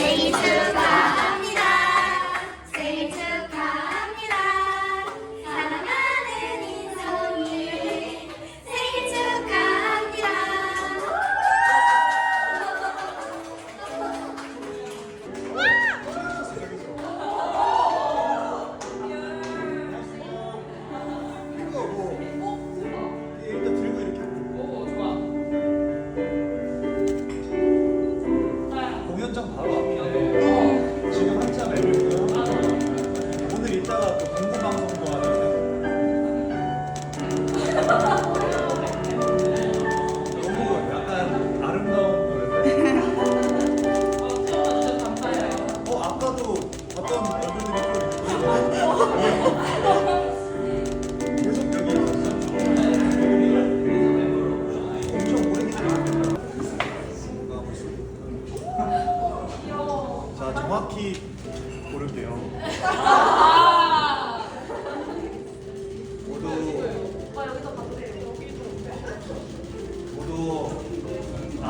Later.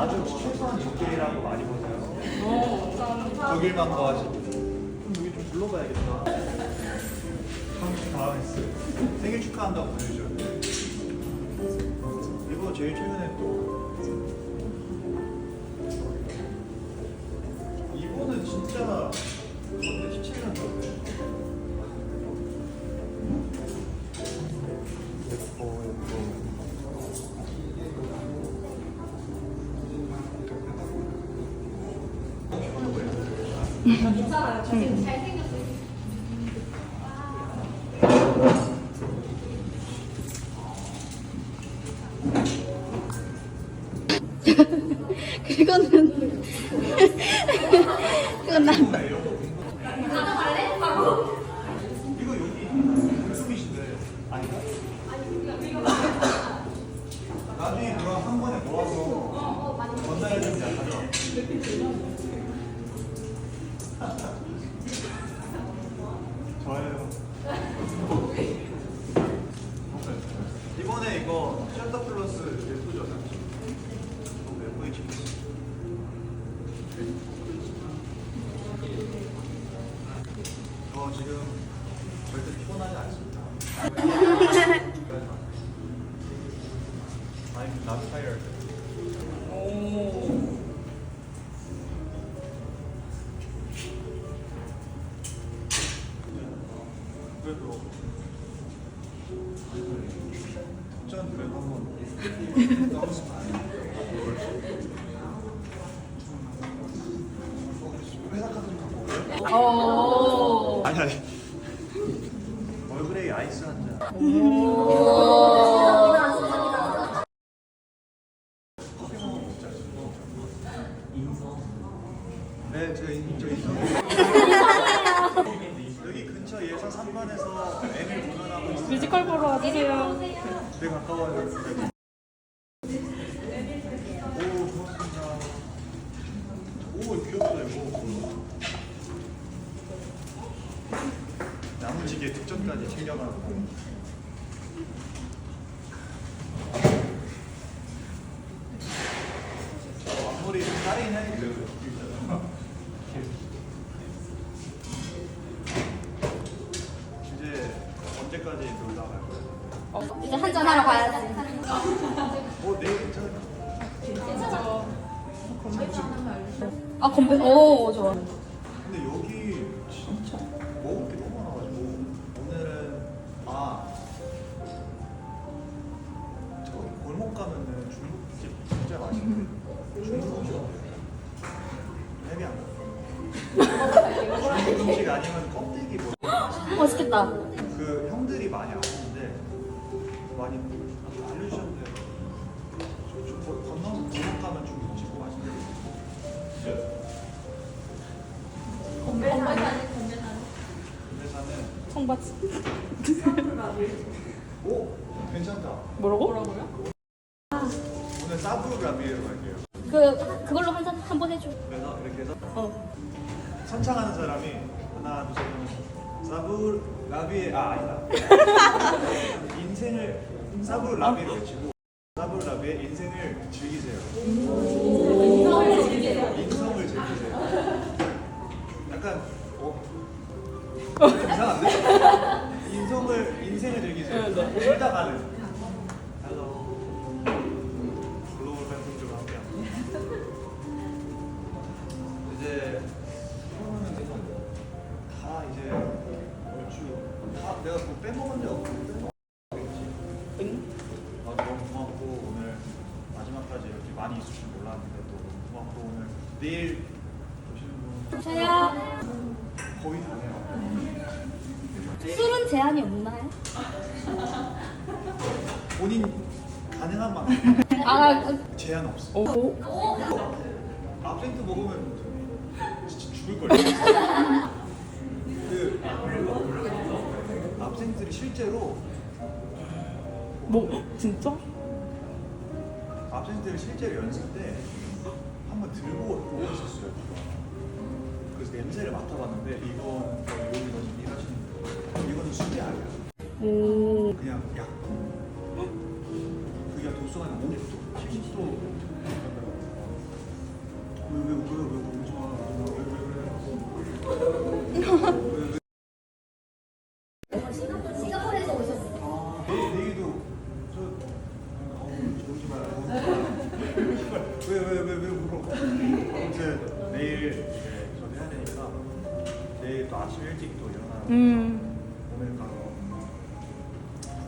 아주 최소한 적길이라고 많이 보세요. 어, 감사합니다. 독일만 가가지고. 그럼 여기 좀 불러봐야겠다. 당신 당황했어. 생일 축하한다고 보내줘. 이거 제일 최근에 또. 괜찮아요. 저 지금 잘생겼어요. 그거는 그건 난 가져갈래? 바로? 이거 여기 물숨이신데 아닌가? 나중에 그럼 한 번에 모아서 전달해주면 내가 가져와 좋아요 이번에 이거 셔터 플러스 예쁘죠? 너무 예쁘게 찍혔어 저 지금 절대 피곤하지 않습니다. I'm not tired. 어. 아니 아니 얼그레이 아이스 한 잔. 네. 여기 근처 예사 3반에서 M을 공연하고 있어요. 뮤지컬 보러 와주세요. 되게 가까워요. 오, 고맙습니다. 오, 귀엽다 이거. 야무지게 특전까지 챙겨가고. 저 따르긴 해야겠어요. 이제 언제까지 놀다 갈 거예요? 이제 한잔 하러 가야지. 뭐 내일 괜찮을까? 아 건배. 오 좋아. 아니면 껍데기 뭐. 맛있겠다. 그 형들이 많이 아시는데 많이 알려주셨는데 저, 저 거- 건너 골목 가면 중국 음식 뭐 맛있는데 건배사는 건배사는. 군대사는 청바지. 오 괜찮다. 뭐라고? 오늘 사브라비에로 갈게요. 그 그걸로 한 잔 한 번 해줘. 그래서 이렇게 해서 어. 선창하는 사람이 하나 둘셋 사브라비에 아 아니다. 인생을 사브라비를 외치고 사브라비의 인생을 즐기세요. 인성을 즐기세요. 인성을 즐기세요. 약간 어좀 이상한데? 인성을 인생을 즐기세요. 놀다 가는. 많이 있을 줄 몰랐는데 또 너무 고맙고 오늘 내일 오시는 분 거의 다네요. 술은 제한이 없나요? 본인 가능한 만큼 아 그- 제한 없어. 오. 압센트 먹으면 진짜 죽을 거예요. 그 압센트를 실제로 뭐 진짜? 압센트를 실제로 연습 때 한번 들고 오셨어요. 그래서 냄새를 맡아봤는데 일하시는 분 이거는 술이 아니야. 오. 그냥 약. 그게 도수가 한 50도, 70도. 왜왜 그래 왜 울지 마. 왜, 왜, 왜. 싱가포르에서 오셨어요. 내일 내일도 저 어, 울지 마. 왜왜 왜 왜 울어? 아무튼 내일 이제 저 해야 되니까 내일 또 아침 일찍 또 일어나. 음. 오늘 가서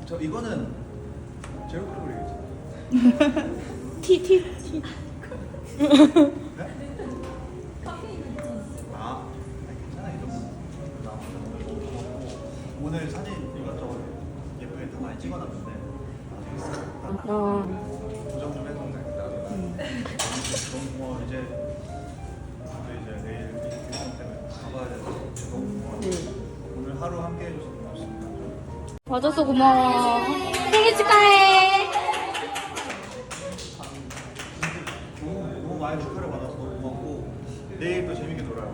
저 이거는 제로 콜라겠지. 티, 티, 티. 네? 아, 아니, 괜찮아 이 정도. 나 오늘 사진 이것저것 예쁘게 다 많이 찍어놨는데 나중에 어. 고정 좀 해놓으면 되겠다. 너무 고마워 이제 또 이제 내일 일정 때문에 가봐야 돼서 하루 함께 해줘서 고맙습니다. 와줘서 고마워. 생일 축하해. 너무, 너무 많이 축하를 받아서 너무 고맙고 내일 또 재밌게 놀아요.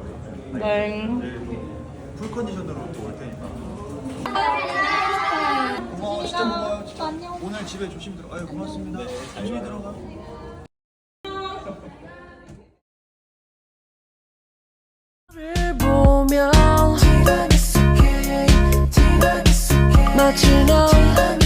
우리. 네. 내일 또풀 컨디션으로 또 올 테니까. 고마워 진짜 고마워요. 진짜. 오늘 집에 조심 들어. 아유 고맙습니다. 조심히 들어가. 마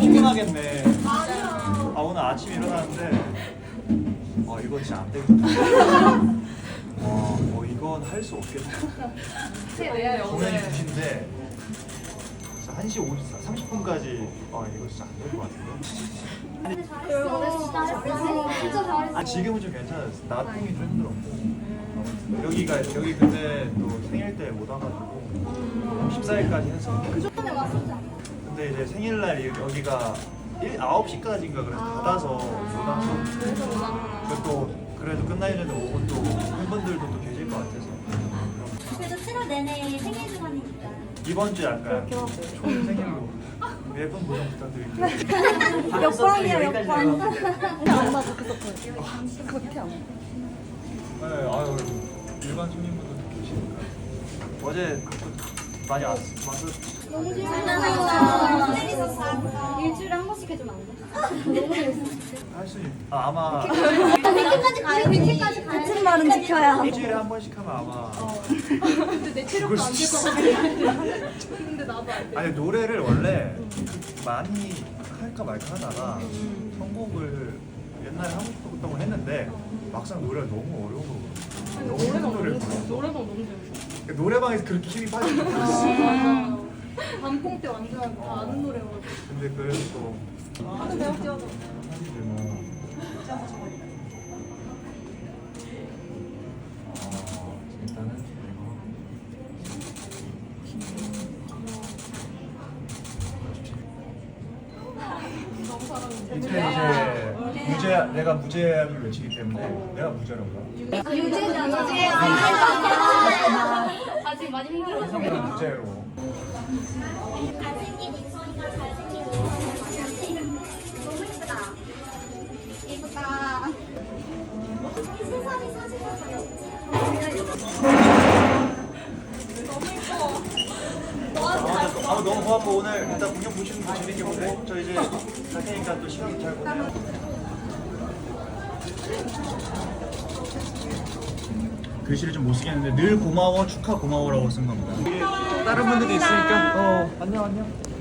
피곤하겠네. 아 오늘 아침에 일어났는데 어 이거 진짜 안 되겠다. 와, 어 이건 할 수 없겠다. 공연이 2시인데 1시 50, 30분까지 아 이거 진짜 안 될 것 같은데. 진짜 잘했어. 아 지금은 좀 괜찮았어. 나중이 좀 힘들었고 여기가 여기 근데 또 생일 때 못 와가지고 14일까지 했어. 전에 왔었잖아. 근데 이제 생일날 여기가 1, 9시까지인가 그래서 닫아서 못 와서 그래서 또 그래도 끝나기 전에 오고 또 팬분들도 또 계실 것 같아서 그래도 7월 내내 생일 주간이니까. 이번 주 약간 총 생일로 예쁜 고정 부탁드릴게요. 역광이야, 역광. 엄마 그렇게 썼거든. 그렇게 안 네, 아유 일반 손님분들도 계시니까 어제 많이 왔, 왔어. 너무 재밌었어. 일주일에 한 번씩 해주면 안 돼? 너무 재밌었어. 할수 있. 아, 아마 100회까지 가요. 100회까지 가요. 같은 말은 지켜야. 일주일에 한 번씩 하면 아마. 근데 내 체력도 안 될 것 같아. 근데 나도 안 돼. 아니 노래를 원래 많이 할까 말까 하다가 선곡을 옛날에 하고 싶었던 걸 했는데 막상 노래가 너무 어려운 거예요. 너무 힘든 노래를 불렀어. 노래방 너무 재밌어. 노래방에서 그렇게 힘이 빠지는 거였어. 맞아. 밤콩 때 완전 다 아는 노래여가지고. 근데 그래도 또 하는데 뛰어서. 사실 뭐. 어, 일단은 이제 이제 무죄 내가 무죄를 외치기 때문에 내가 무죄라고 봐. 유재잖아. 아직 많이 힘들어. 내가 무죄로. 잘생긴 인성이가 잘생긴 인성이 너무 예쁘다. 예쁘다. 이 세상이 사진을 너무 고맙고 오늘 일단 공연 보시는 거 재밌게 보고 저 이제 갈 테니까 또 시간 잘 보내요. 글씨를 좀 못 쓰겠는데 늘 고마워 축하 고마워라고 쓴 겁니다. 다른 분들도 있으니까 어 안녕 안녕.